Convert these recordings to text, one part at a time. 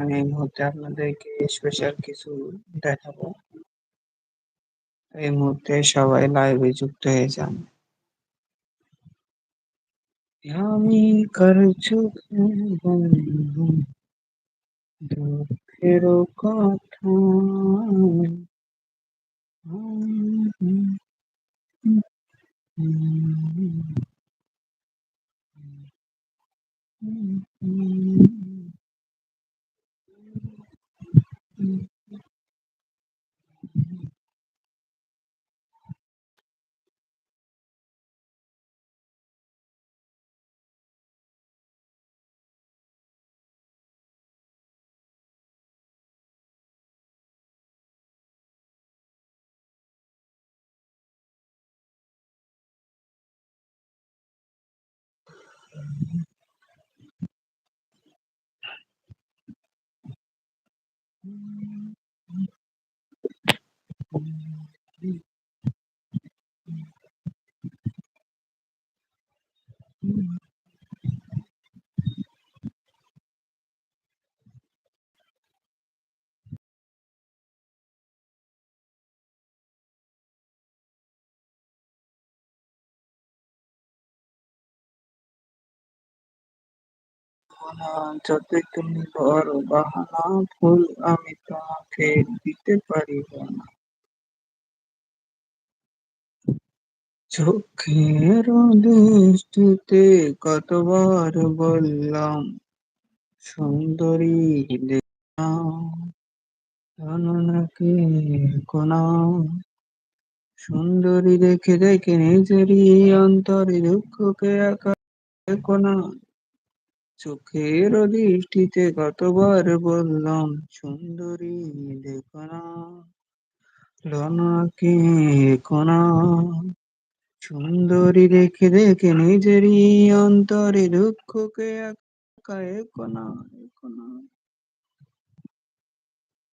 আমি এই মুহূর্তে আপনাদেরকে স্পেশাল কিছু দেখাবো এই মুহূর্তে সবাই লাইভে যুক্ত হয়ে যান আমি কার চোখে বন্ধু দুঃখের কথা Yeah. যতই তুমি বড় বাহানা, ফুল আমি তোমাকে দিতে পারিব না। চোখের দৃষ্টিতে কতবার বললাম, সুন্দরী নাকি কোনা। সুন্দরী দেখে দেখে নিজেরই অন্তরে দুঃখকে একা কোনা। চোখের দৃষ্টিতে কতবার বললাম, সুন্দরী দেখো না রনকে কোনা সুন্দরী দেখে দেখে নিজেরই অন্তরে দুঃখকে একা কোনা কোনা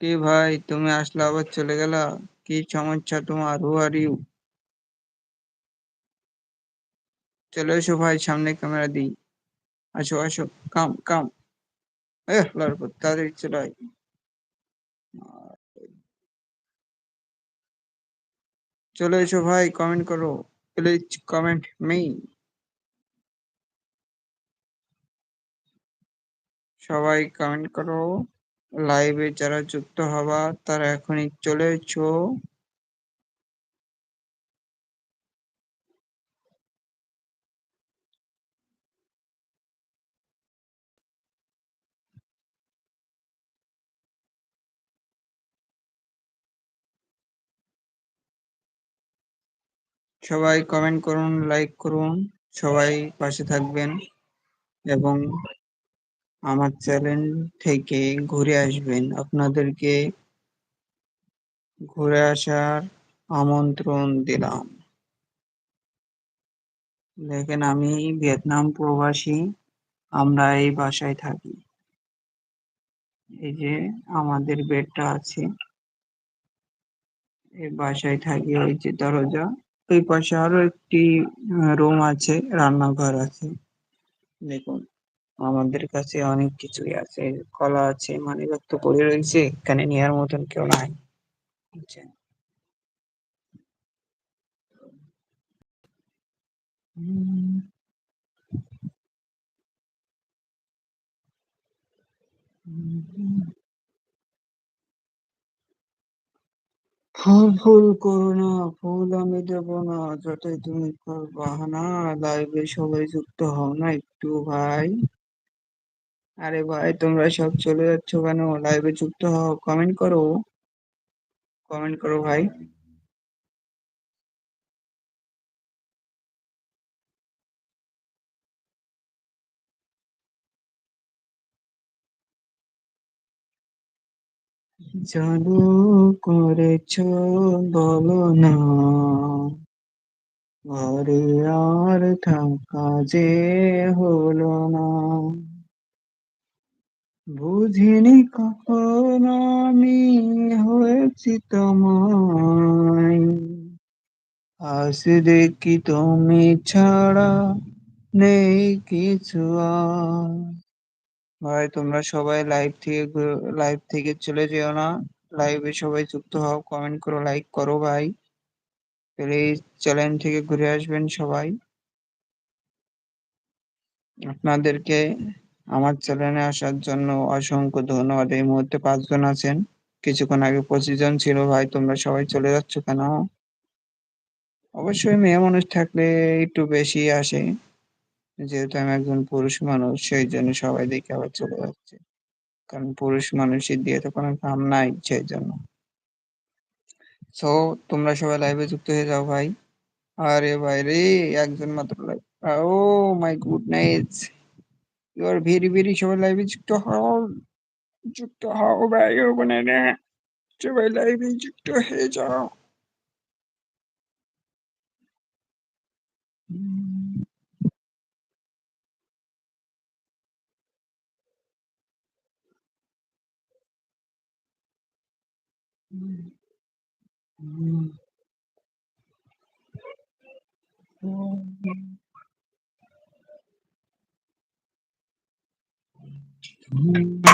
কি ভাই, তুমি আসলে আবার চলে গেলা? কি সমস্যা তোমার? হু আর ইউ চলে এসো ভাই, সামনে ক্যামেরা দিই। আসো আসো কাম কাম। এ লড়বো তাড়াতাড়ি চলে আয়। চলে এসো ভাই কমেন্ট করো। প্লিজ কমেন্ট মি সবাই কমেন্ট করো। লাইভে যারা যুক্ত হবা, তারা এখনই চলে এসো। সবাই কমেন্ট করুন লাইক করুন, সবাই পাশে থাকবেন এবং আমার চ্যানেল থেকে ঘুরে আসবেন। আপনাদেরকে ঘুরে আসার আমন্ত্রণ দিলাম। দেখেন আমি ভিয়েতনাম প্রবাসী, আমরা এই বাসায় থাকি। এই যে আমাদের বেডটা আছে, এই বাসায় থাকি, ওই যে দরজা। ওই পাশে আরও একটি রুম আছে, রান্নাঘর আছে। দেখুন, আমাদের কাছে অনেক কিছুই আছে। কলা আছে মানে তো পড়ে রয়েছে, এখানে নেওয়ার মতন কেউ নাই। বুঝছেন? ফুল ফুল করো না ফুল আমি দেব না, যতই তুমি বাহানা লাইভে সবাই যুক্ত হও না একটু ভাই। আরে ভাই, তোমরা সব চলে যাচ্ছ কেন? লাইভে যুক্ত হও কমেন্ট করো। কমেন্ট করো ভাই। জাদু করেছ বলো না। ঘরে আর থাকা যে হলো না। বুঝিনি কখন আমি হয়েছি তোমায়। আজ দেখি তুমি ছাড়া নেই কিছু আর। ভাই, তোমরা সবাই লাইভ থেকে লাইভ থেকে চলে যেও না। লাইভে সবাই যুক্ত হও কমেন্ট করো লাইক করো ভাই। প্লিজ চ্যানেল থেকে ঘুরে আসবেন সবাই। আপনাদেরকে আমার চ্যানেলে আসার জন্য অসংখ্য ধন্যবাদ। এই মুহূর্তে পাঁচজন আছেন। কিছুক্ষণ আগে পঁচিশ জন ছিল ভাই, তোমরা সবাই চলে যাচ্ছ কেন? অবশ্যই মেয়ে মানুষ থাকলে একটু বেশি আসে। যেহেতু আমি একজন পুরুষ মানুষ সেই জন্য সবাই দেখে আবার চলে যাচ্ছে। কারণ পুরুষ মানুষের দিয়ে তো কোনো কাম নাই সেই জন্য সো তোমরা সবাই লাইভে যুক্ত হয়ে যাও ভাই। আরে ভাই রে, একজন মাত্র live O my goodness you are very very সবাই লাইভে যুক্ত হও। যুক্ত হও ভাই, ও বোনেরা সবাই লাইভে যুক্ত হয়ে যাও। Ừm. Ừm.